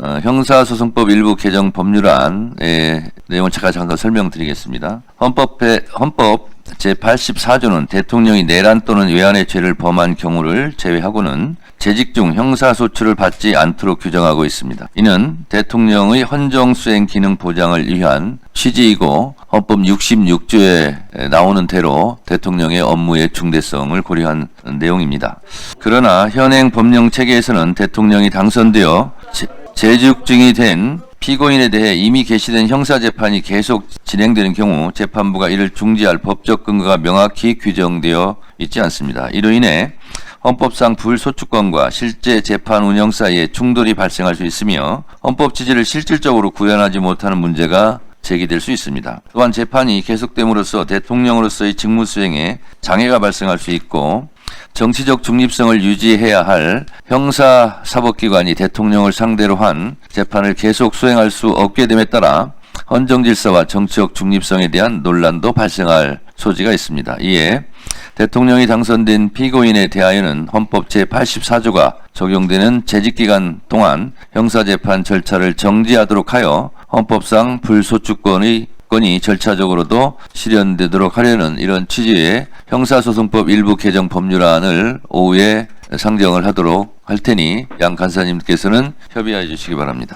어, 형사소송법 일부 개정 법률안의 내용을 제가 잠깐 설명드리겠습니다. 헌법에, 헌법 제84조는 대통령이 내란 또는 외환의 죄를 범한 경우를 제외하고는 재직 중 형사소추를 받지 않도록 규정하고 있습니다. 이는 대통령의 헌정수행 기능 보장을 위한 취지이고 헌법 66조에 나오는 대로 대통령의 업무의 중대성을 고려한 내용입니다. 그러나 현행 법령 체계에서는 대통령이 당선되어 제- 재직중이 된 피고인에 대해 이미 개시된 형사재판이 계속 진행되는 경우 재판부가 이를 중지할 법적 근거가 명확히 규정되어 있지 않습니다. 이로 인해 헌법상 불소추권과 실제 재판 운영 사이에 충돌이 발생할 수 있으며 헌법 취지를 실질적으로 구현하지 못하는 문제가 제기될 수 있습니다. 또한 재판이 계속됨으로써 대통령으로서의 직무 수행에 장애가 발생할 수 있고 정치적 중립성을 유지해야 할 형사 사법기관이 대통령을 상대로 한 재판을 계속 수행할 수 없게 됨에 따라 헌정 질서와 정치적 중립성에 대한 논란도 발생할 소지가 있습니다. 이에 대통령이 당선된 피고인에 대하여는 헌법 제84조가 적용되는 재직기간 동안 형사재판 절차를 정지하도록 하여 헌법상 불소추권의 건이 절차적으로도 실현되도록 하려는 이런 취지의 형사소송법 일부 개정 법률안을 오후에 상정을 하도록 할 테니 양 간사님께서는 협의하여 주시기 바랍니다.